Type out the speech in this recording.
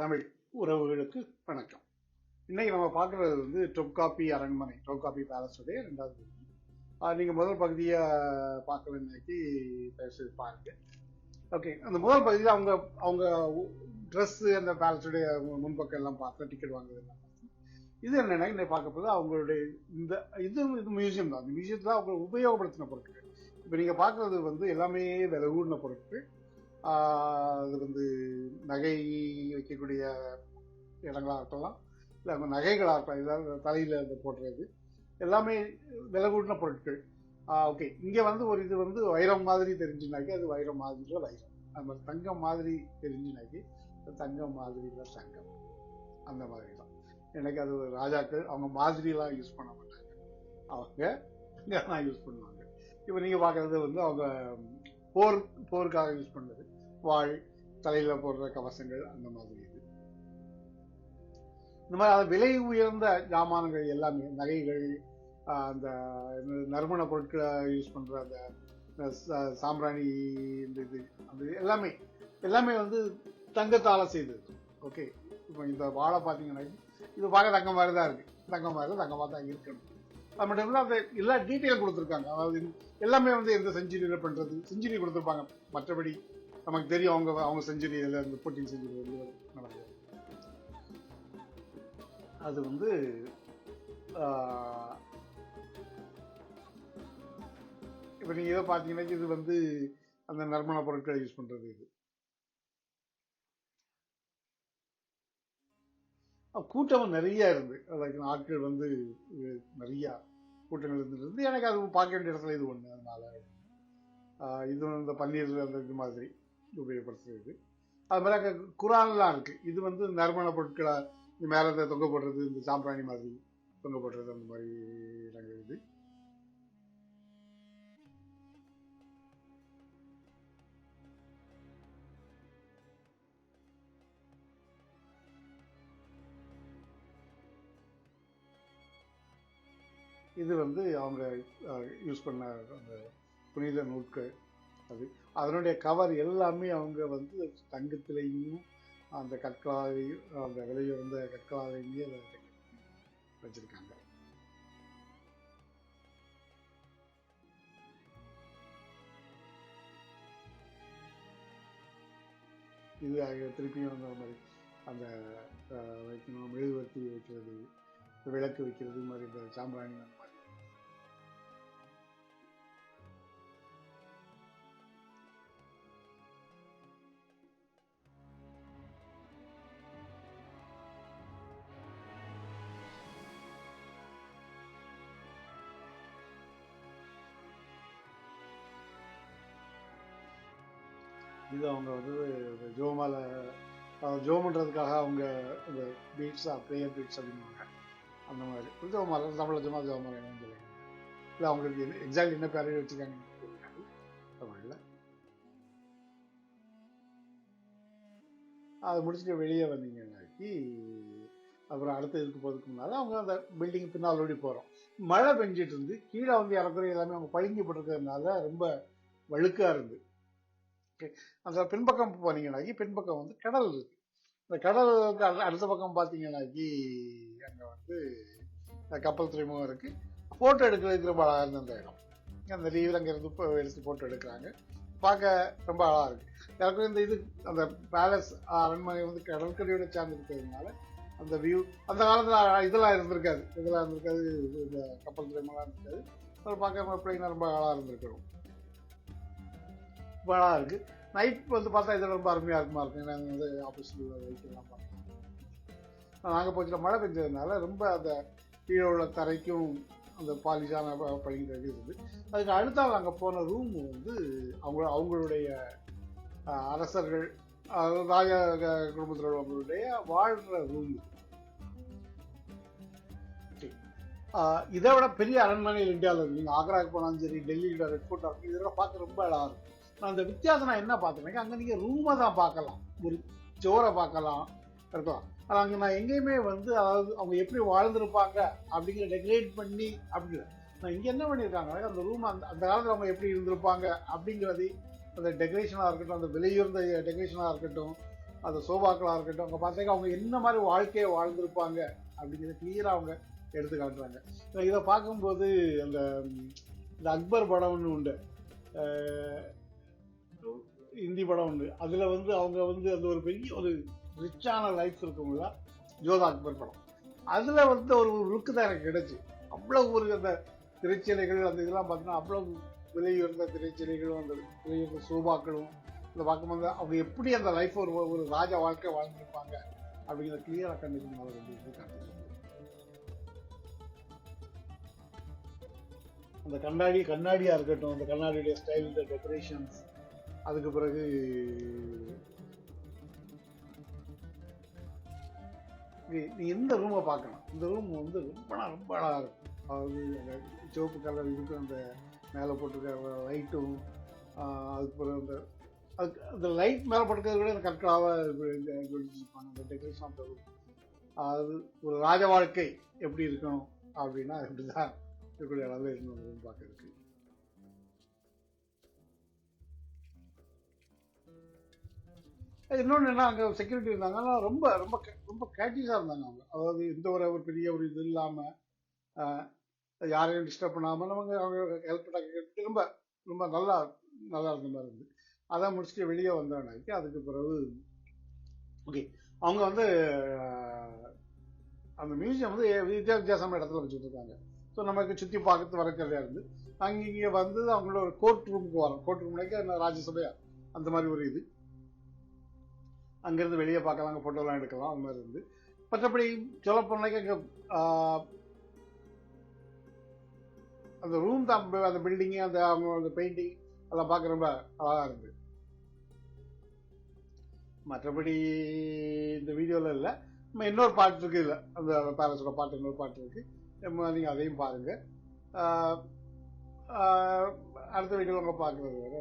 தமிழ் உறவுகளுக்கு வணக்கம். இன்னைக்கு நம்ம பார்க்கறது வந்து டொப்காப்பி அரண்மனை டொப்காப்பி பேலஸுடைய ரெண்டாவது பகுதி. நீங்க முதல் பகுதியை பார்க்க வேண்டியக்கு தயவுசெய்து பாருங்க. ஓகே அந்த முதல் பகுதியில் அவங்க அவங்க ட்ரெஸ் அந்த பேலஸுடைய முன்பக்கம் எல்லாம் பார்த்து டிக்கெட் வாங்குறது எல்லாம் இது என்னன்னா இன்னைக்கு பார்க்க போது அவங்களுடைய இந்த இது இது மியூசியம் தான். அந்த மியூசியத்தில் அவங்க உபயோகப்படுத்தின பொருட்கள். இப்போ நீங்கள் பார்க்குறது வந்து எல்லாமே விலை ஊடின பொருட்கள். அது வந்து நகை வைக்கக்கூடிய இடங்களாக இருக்கலாம் இல்லை அவங்க நகைகளாக இருக்கலாம் இதாவது தலையில் இந்த போடுறது. எல்லாமே விலை கூட்டின பொருட்கள். ஓகே. இங்கே வந்து ஒரு இது வந்து வைரம் மாதிரி தெரிஞ்சுனாக்கி அது வைரம் மாதிரியில் வைரம். அது மாதிரி தங்கம் மாதிரி தெரிஞ்சுனாக்கி தங்கம் மாதிரியில் தங்கம். அந்த மாதிரி தான் எனக்கு அது ராஜாக்கள் அவங்க மாதிரிலாம் யூஸ் பண்ண மாட்டாங்க. அவங்க இங்கே தான் யூஸ் பண்ணுவாங்க. இப்போ நீங்கள் பார்க்குறது வந்து அவங்க போர் போருக்காக யூஸ் பண்ணது வாழ் தலையில போடுற கவசங்கள் அந்த மாதிரி இது. இந்த மாதிரி விலை உயர்ந்த ஜாமான்கள் எல்லாமே நகைகள் அந்த நறுமண பொருட்களை யூஸ் பண்ற அந்த சாம்பிராணி இந்த இது அந்த எல்லாமே எல்லாமே வந்து தங்கத்தால செய்தது ஓகே இப்போ இந்த வாழை பார்த்தீங்கன்னா இது பார்க்க தங்க மாதிரி தான் இருக்கு. தங்க மாதிரி தான் தங்கமாக தான் இருக்கணும். அது மட்டும் இல்லாமல் அந்த எல்லா டீட்டெயில் கொடுத்துருக்காங்க. அதாவது எல்லாமே வந்து எந்த செஞ்சுரியில் பண்ணுறது செஞ்சுரி கொடுத்துருப்பாங்க. மற்றபடி நமக்கு தெரியும் அவங்க அவங்க செஞ்சுரி இதில் இந்த போட்டிங் செஞ்சுரி நடக்குது. அது வந்து இப்போ நீங்கள் இதை பார்த்தீங்கன்னா இது வந்து அந்த நறுமண பொருட்களை யூஸ் பண்ணுறது இது. கூட்டம் நிறைய இருந்து லைக் ஆட்கள் வந்து நிறையா கூட்டங்கள் இருந்துருந்து எனக்கு அது பார்க்க வேண்டிய இடத்துல இது ஒன்று அதனால. இது இந்த பன்னீர் அந்த இது மாதிரி. உபயோகப்படுத்துறது. அது மாதிரி அங்கே குரான்லாம் இருக்கு. இது வந்து நறுமண பொருட்களை இந்த மேலே இந்த தொங்க போடுறது இந்த சாம்பிராணி மாதிரி தொங்க போடுறது அந்த மாதிரி நாங்கள் இது. இது வந்து அவங்க யூஸ் பண்ண அந்த புனித நூட்கள் அது. அதனுடைய கவர் எல்லாமே அவங்க வந்து தங்கத்திலையும் அந்த கற்களாலை அந்த விலையுறந்த கற்களாலையுமே அதை வச்சிருக்காங்க. இது திருப்பியும் அந்த மாதிரி அந்த வைக்கணும் மெழுகுவர்த்தி வைக்கிறது விளக்கு வைக்கிறது இது மாதிரி இந்த சாம்பிராணி இது அவங்க வந்து ஜோமால அஹ், ஜோம் பண்ணுறதுக்காக அவங்க இந்த பீட்ஸ் ப்ரேயர் பீட்ஸ் அப்படின்னுவாங்க. அந்த மாதிரி. ஜோமால தமிழ் ஜோமா ஜோமால என்னன்னு சொல்லுவாங்க இல்லை அவங்களுக்கு எக்ஸாக்ட் என்ன பேர் வச்சுருக்காங்க தமிழில் அதை முடிச்சுட்டு வெளியே வந்தீங்கன்னாக்கி அப்புறம் அடுத்த இதுக்கு போகிறதுக்கு முன்னால் அவங்க அந்த பில்டிங் பின்னால் ஓடி போகிறோம் மழை பெஞ்சிட்டு இருந்து கீழே வந்து இறக்குற எல்லாமே அவங்க பழுங்கி போட்டிருக்கிறதுனால ரொம்ப வழுக்காக இருந்து. அந்த பின்பக்கம் போனீங்கன்னாக்கி பின்பக்கம் வந்து கடல் இருக்கு. இந்த கடலுக்கு அடுத்த- அடுத்த பக்கம் பார்த்தீங்கன்னாக்கி அங்கே வந்து கப்பல் துறைமுகம் இருக்கு. ஃபோட்டோ எடுக்கிறதுக்கு ரொம்ப அழகாக இருந்த அந்த இடம். அந்த லீவில் அங்கேருந்து இப்போ எடுத்து ஃபோட்டோ எடுக்கிறாங்க. பார்க்க ரொம்ப அழகாக இருக்கு. எனக்கு இந்த இது அந்த பேலஸ் அரண்மனை வந்து கடற்கரையோட சார்ந்து இருக்கிறதுனால அந்த வியூ அந்த காலத்தில் இதெல்லாம் இருந்திருக்காது. இதெல்லாம் இருந்திருக்காது இந்த கப்பல் துறைமுகம் இருந்திருக்காது. அது பார்க்க பிள்ளைங்க ரொம்ப அழகாக இருந்திருக்கிறோம் ரொம்ப அழகாக நைட் வந்து பார்த்தா இது ரொம்ப அருமையாக இருக்குமா இருக்கும். நாங்கள் வந்து ஆஃபீஸில் வைக்கலாம் பார்த்தோம் நாங்கள் போச்சு மழை பெஞ்சதுனால ரொம்ப அந்த கீழே உள்ள தரைக்கும் அந்த பாலிஷான பழிங்கிறது இருக்குது அதுக்கு அடுத்தால் அங்கே போன ரூம் வந்து அவங்க அவங்களுடைய அரசர்கள் அஹ், ராஜ குடும்பத்தில் உள்ளவங்களுடைய வாழ்கிற ரூம் இதை. விட பெரிய அரண்மனைகள் இந்தியாவில் இருக்கு. நீங்கள் ஆக்ராவுக்கு போனாலும் சரி டெல்லியோட ரெட் ஃபோர்ட் இருக்கு இதெல்லாம் பார்க்க ரொம்ப அழகாக இருக்கும். அந்த வித்தியாசம் நான் என்ன பார்த்தேன்னா அங்கே நீங்கள் ரூமை தான் பார்க்கலாம். ஒரு ஜோரை பார்க்கலாம் இருக்கலாம். ஆனால் அங்கே நான் எங்கேயுமே வந்து அதாவது அவங்க எப்படி வாழ்ந்திருப்பாங்க அப்படிங்கிற டெக்கரேட் பண்ணி அப்படிங்கிற நான் இங்கே என்ன பண்ணியிருக்காங்க அந்த ரூம் அந்த அந்த காலத்தில் அவங்க எப்படி இருந்திருப்பாங்க அப்படிங்கிறதை அந்த டெக்கரேஷனாக இருக்கட்டும் அந்த விலையுறந்த டெக்கரேஷனாக இருக்கட்டும் அந்த சோபாக்களாக இருக்கட்டும் அவங்க பார்த்தீங்கன்னா அவங்க என்ன மாதிரி வாழ்க்கையை வாழ்ந்திருப்பாங்க அப்படிங்கிறத கிளியராக அவங்க எடுத்து காட்டுறாங்க. இதை பார்க்கும்போது அந்த இந்த அக்பர் படம்னு உண்டு. ஹிந்தி படம் உண்டு. அதில் வந்து அவங்க வந்து அந்த ஒரு பெரிய ஒரு ரிச்சான லைஃப் இருக்கவங்க ஜோதா அக்பர் படம். அதில் வந்து ஒரு லுக்கு தான் எனக்கு கிடைச்சி. அவ்வளோ ஒரு அந்த திரைச்சிலைகள் அந்த இதெல்லாம் பார்த்தீங்கன்னா அவ்வளோ விலை உயர்ந்த திரைச்சிலைகளும் அந்த விலை உயர்ந்த சோபாக்களும் இதை பார்க்கும்போது அவங்க எப்படி அந்த லைஃப் ஒரு ஒரு ராஜா வாழ்க்கை வாழ்ந்துருப்பாங்க அப்படிங்கிறத கிளியராக கண்டிப்பாக அவர் வந்து காட்டுது. அந்த கண்ணாடி கண்ணாடியாக இருக்கட்டும் அந்த கண்ணாடியுடைய ஸ்டைல் டெக்கரேஷன்ஸ் அதுக்கு பிறகு நீ- நீ இந்த ரூமை பார்க்கணும் இந்த ரூம் வந்து ரொம்ப ரொம்ப அழகாக இருக்கும். அதாவது அந்த சிவப்பு கலர் இதுக்கு அந்த மேலே போட்டிருக்க லைட்டும் அதுக்கு பிறகு அந்த அதுக்கு அந்த லைட் மேலே போட்டுக்கிறது விட அந்த கற்களாக அந்த டெக்கரேஷன் ஆஃப் த ரூம் அது ஒரு ராஜ வாழ்க்கை எப்படி இருக்கணும் அப்படின்னா இப்படிதான் இருக்கக்கூடிய அளவில் இருக்கணும் பார்க்கறதுக்கு. இன்னொன்று என்ன அங்கே செக்யூரிட்டி இருந்தாங்க. ஆனால் ரொம்ப ரொம்ப ரொம்ப கேட்டிஸாக இருந்தாங்க அவங்க. அதாவது எந்த ஒரு ஒரு பெரிய ஒரு இது இல்லாமல் யாரையும் டிஸ்டர்ப் பண்ணாமல் நமக்கு அவங்க ஹெல்ப் பண்ண ரொம்ப ரொம்ப நல்லா நல்லா இருந்த மாதிரி இருந்து அதை முடிச்சுட்டு வெளியே வந்தோன்னாக்கி அதுக்கு பிறகு ஓகே அவங்க வந்து அந்த மியூசியம் வந்து வித்தியா வித்தியாசமான இடத்துல வச்சுட்டு இருக்காங்க. ஸோ நமக்கு சுற்றி பார்க்கறது வரக்கல்லையா இருந்து அங்கே இங்கே வந்து அவங்களோட ஒரு கோர்ட் ரூமுக்கு வரோம். கோர்ட் ரூம்னாக்கி ராஜ்யசபையா? அந்த மாதிரி ஒரு இது. அங்கேருந்து வெளியே பார்க்கலாம் அங்கே ஃபோட்டோலாம் எடுக்கலாம் அந்த மாதிரி இருந்து. மற்றபடி சொல்ல போனாக்க அங்கே அந்த ரூம் தான் அந்த பில்டிங்கு அந்த அவங்க அந்த பெயிண்டிங் அதெல்லாம் பார்க்க ரொம்ப அழகாக இருந்தது மற்றபடி இந்த வீடியோவில் இல்லை. நம்ம இன்னொரு பாட்டு இருக்குது இல்லை. அந்த பேலஸோட பாட்டு இன்னொரு பாட்டு இருக்குது நீங்கள் அதையும் பாருங்கள் அடுத்த வீடியோவில் உங்கள் பார்க்குறது வேறு.